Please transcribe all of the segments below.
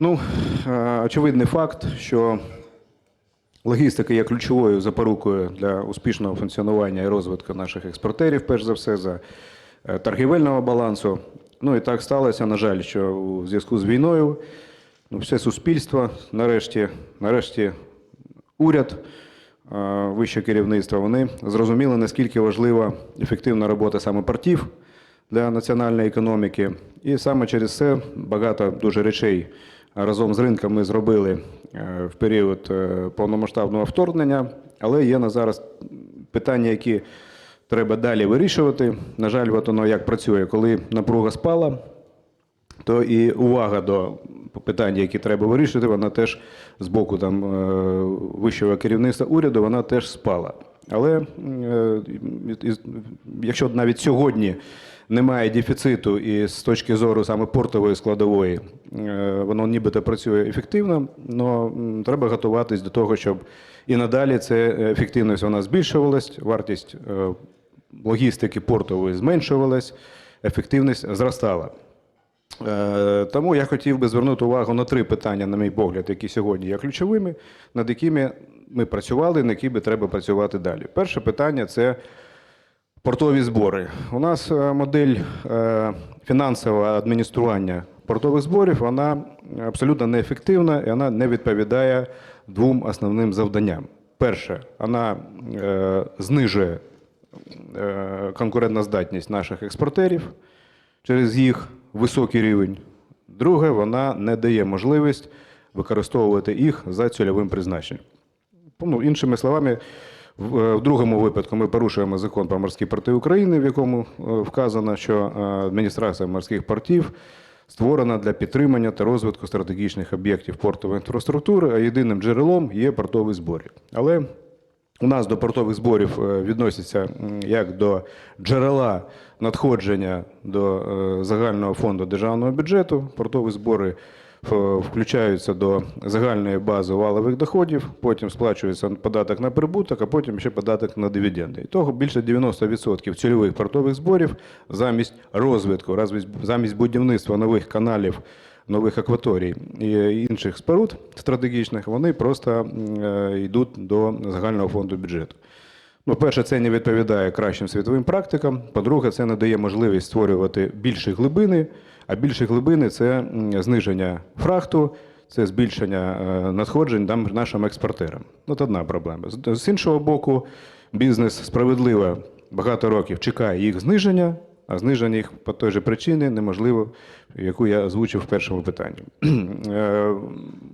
Ну, е, очевидний факт, що логістика є ключовою запорукою для успішного функціонування і розвитку наших експортерів, перш за все, за е, торгівельного балансу. Ну і так сталося, на жаль, що у зв'язку з війною ну, все суспільство, нарешті, нарешті уряд, е, вище керівництво, вони зрозуміли, наскільки важлива ефективна робота саме портів для національної економіки. І саме через це багато дуже речей разом з ринком ми зробили е, в період е, повномасштабного вторгнення, але є на зараз питання, які треба далі вирішувати. На жаль, от воно як працює, коли напруга спала, то і увага до питань, які треба вирішити, вона теж з боку там, е, вищого керівництва уряду, вона теж спала. Але е, якщо навіть сьогодні немає дефіциту і з точки зору саме портової складової, е, воно нібито працює ефективно, але треба готуватись до того, щоб і надалі це ефективність вона збільшувалась, вартість е, логістики портової зменшувалась, ефективність зростала. Е, Тому я хотів би звернути увагу на три питання, на мій погляд, які сьогодні є ключовими, над якими ми працювали, над якими треба працювати далі. Перше питання це портові збори. У нас е, модель е, фінансового адміністрування портових зборів вона абсолютно неефективна і вона не відповідає двом основним завданням. Перше, вона е, знижує конкурентоздатність наших експортерів через їх високий рівень. Друге, вона не дає можливість використовувати їх за цільовим призначенням. Ну, іншими словами, в, е, другому випадку ми порушуємо закон про морські порти України, в якому е, вказано, що е, адміністрація морських портів створена для підтримання та розвитку стратегічних об'єктів портової інфраструктури, а єдиним джерелом є портові збори. Але у нас до портових зборів відносяться як до джерела надходження до загального фонду державного бюджету. Портові збори включаються до загальної бази валових доходів, потім сплачується податок на прибуток, а потім ще податок на дивіденди. І того більше 90% цільових портових зборів замість розвитку, замість будівництва нових каналів нових акваторій і інших споруд стратегічних, вони просто е, йдуть до загального фонду бюджету. Ну, перше, це не відповідає кращим світовим практикам. По-друге, це не дає можливість створювати більші глибини, а більші глибини це зниження фрахту, це збільшення е, надходжень нашим експортерам. От одна проблема. З- іншого боку, бізнес справедливо багато років чекає їх зниження, а зниження їх по той же причині неможливо, яку я озвучив в першому питанні. Е,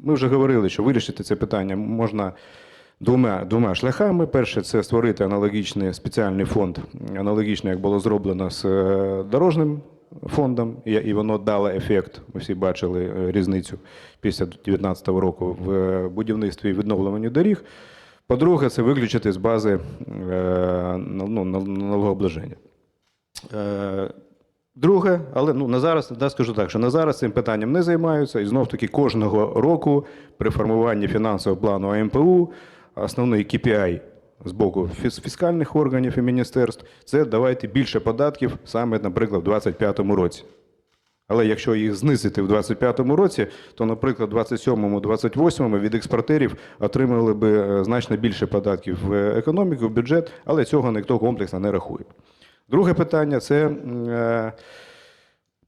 Ми вже говорили, що вирішити це питання можна двома, двома шляхами. Перше це створити аналогічний спеціальний фонд, аналогічно, як було зроблено з е, дорожним фондом, і воно дало ефект. Ми всі бачили е, різницю після 2019 року в е, будівництві і відновленні доріг. По-друге, це виключити з бази ну, налогообложення. Е, Друге, але ну, на зараз, да, скажу так, що на зараз цим питанням не займаються. І знов таки кожного року при формуванні фінансового плану АМПУ основний KPI з боку фіскальних органів і міністерств це давайте більше податків саме, наприклад, у 2025 році. Але якщо їх знизити в 2025 році, то, наприклад, у 27-28 від експортерів отримали би е, значно більше податків в економіку, в бюджет, але цього ніхто комплексно не рахує. Друге питання це е,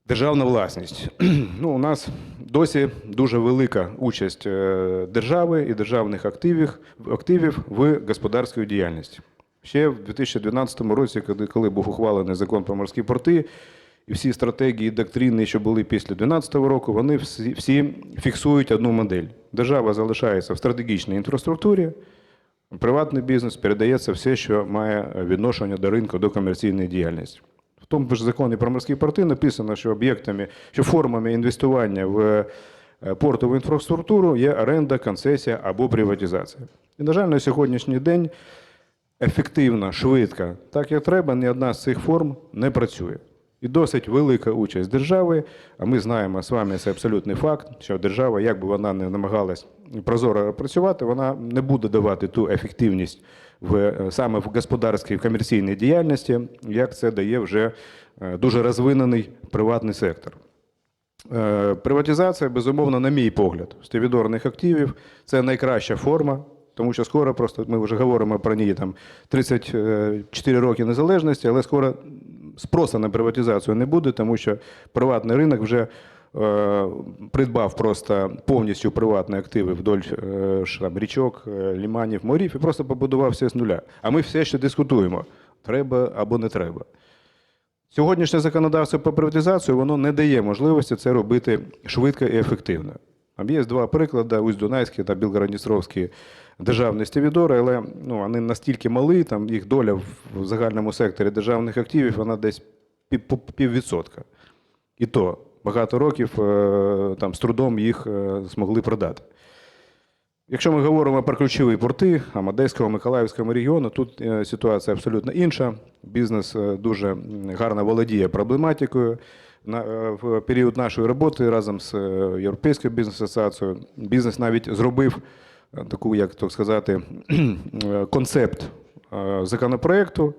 державна власність. Ну, у нас досі дуже велика участь е, держави і державних активів, активів в господарській діяльності. Ще в 2012 році, коли, був ухвалений закон про морські порти, і всі стратегії і доктрини, що були після 2012 року, вони всі, всі фіксують одну модель. Держава залишається в стратегічній інфраструктурі, приватний бізнес передається все, що має відношення до ринку, до комерційної діяльності. В тому ж законі про морські порти написано, що об'єктами, що формами інвестування в е, портову інфраструктуру є оренда, концесія або приватизація. І, на жаль, на сьогоднішній день ефективно, швидко, так як треба, ні одна з цих форм не працює. І досить велика участь держави, а ми знаємо з вами це абсолютний факт, що держава, як би вона не намагалась прозоро працювати, вона не буде давати ту ефективність в, е, саме в господарській комерційній діяльності, як це дає вже е, дуже розвинений приватний сектор. Е, Приватизація, безумовно, на мій погляд, стивідорних активів це найкраща форма, тому що скоро просто ми вже говоримо про неї там 34 роки незалежності, але скоро спросу на приватизацію не буде, тому що приватний ринок вже придбав просто повністю приватні активи вдоль е, там, річок, е, ліманів, морів і просто побудував все з нуля. А ми все ще дискутуємо, треба або не треба. Сьогоднішнє законодавство по приватизацію воно не дає можливості це робити швидко і ефективно. Там є два приклади: Усть-Дунайський та Білгородністровський державні стивідори, але ну, вони настільки малі, там їх доля в загальному секторі державних активів вона десь пів, піввідсотка. І то багато років е, там, з трудом їх е, змогли продати. Якщо ми говоримо про ключові порти там, Одеського, Миколаївського регіону, тут е, ситуація абсолютно інша. Бізнес дуже гарно володіє проблематикою. В період нашої роботи разом з Європейською бізнес-асоціацією бізнес навіть зробив таку, як так сказати, концепт законопроекту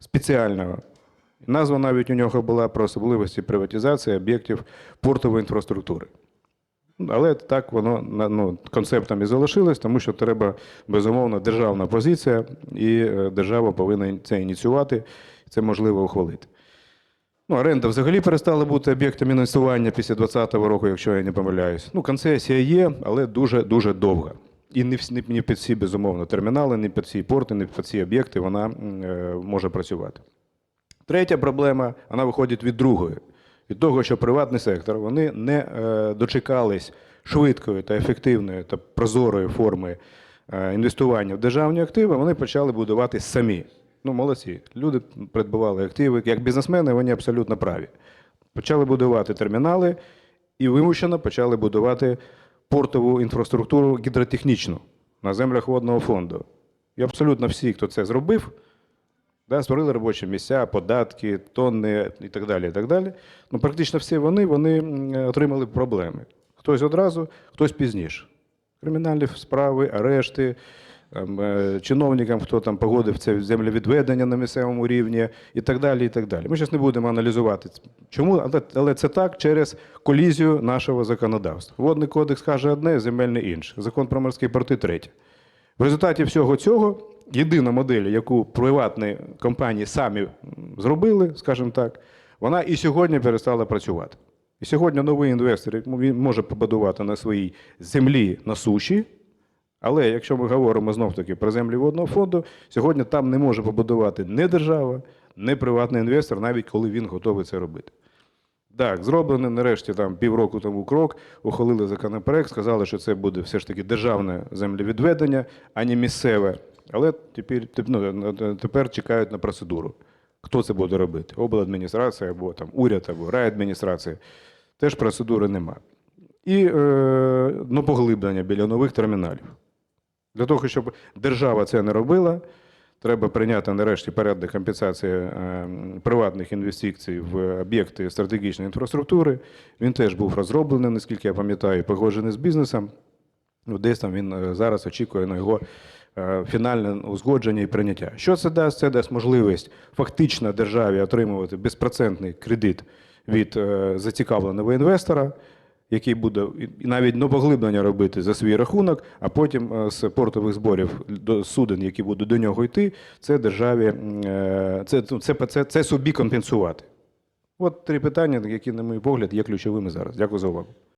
спеціального. Назва навіть у нього була про особливості приватизації об'єктів портової інфраструктури. Але так воно ну, концептом і залишилось, тому що треба безумовно державна позиція, і е, держава повинна це ініціювати, це можливо ухвалити. Ну, оренда взагалі перестала бути об'єктом інвестування після 2020 року, якщо я не помиляюсь. Ну, концесія є, але дуже дуже довга. І не не під всі, безумовно, термінали, не під всі порти, не під всі об'єкти вона е, може працювати. Третя проблема, вона виходить від другої. Від того, що приватний сектор вони не е, дочекались швидкої та ефективної та прозорої форми е, інвестування в державні активи, вони почали будувати самі. Ну, молодці. Люди придбавали активи. Як бізнесмени, вони абсолютно праві. Почали будувати термінали і вимушено почали будувати портову інфраструктуру гідротехнічну на землях водного фонду. І абсолютно всі, хто це зробив, Да, створили робочі місця, податки, тонни і так далі. І так далі. Ну, практично всі вони, вони отримали проблеми. Хтось одразу, хтось пізніше. Кримінальні справи, арешти, е, чиновникам, хто там погодив це землевідведення на місцевому рівні і так далі. і так далі. Ми зараз не будемо аналізувати, чому, але, але це так через колізію нашого законодавства. Водний кодекс каже одне, земельний інше. Закон про морські порти третє. В результаті всього цього єдина модель, яку приватні компанії самі зробили, скажімо так, вона і сьогодні перестала працювати. І сьогодні новий інвестор він може побудувати на своїй землі на суші, але якщо ми говоримо знов-таки про землі водного фонду, сьогодні там не може побудувати не держава, не приватний інвестор, навіть коли він готовий це робити. Так, зроблений нарешті там півроку тому крок, ухвалили законопроект, сказали, що це буде все ж таки державне землевідведення, а не місцеве. Але тепер, ну, тепер чекають на процедуру. Хто це буде робити? Обладміністрація або там уряд, або райадміністрація. Теж процедури нема. І е, ну, поглиблення біля нових терміналів. Для того, щоб держава це не робила, треба прийняти нарешті порядок компенсації е, приватних інвестицій в об'єкти стратегічної інфраструктури. Він теж був розроблений, наскільки я пам'ятаю, погоджений з бізнесом. Ну, десь там він е, зараз очікує на його е, фінальне узгодження і прийняття. Що це дасть? Це дасть можливість фактично державі отримувати безпроцентний кредит від е, зацікавленого інвестора, який буде навіть ну, поглиблення робити за свій рахунок, а потім е, з портових зборів до суден, які будуть до нього йти, це державі е, це, це, це, це, це собі компенсувати. От три питання, які, на мій погляд, є ключовими зараз. Дякую за увагу.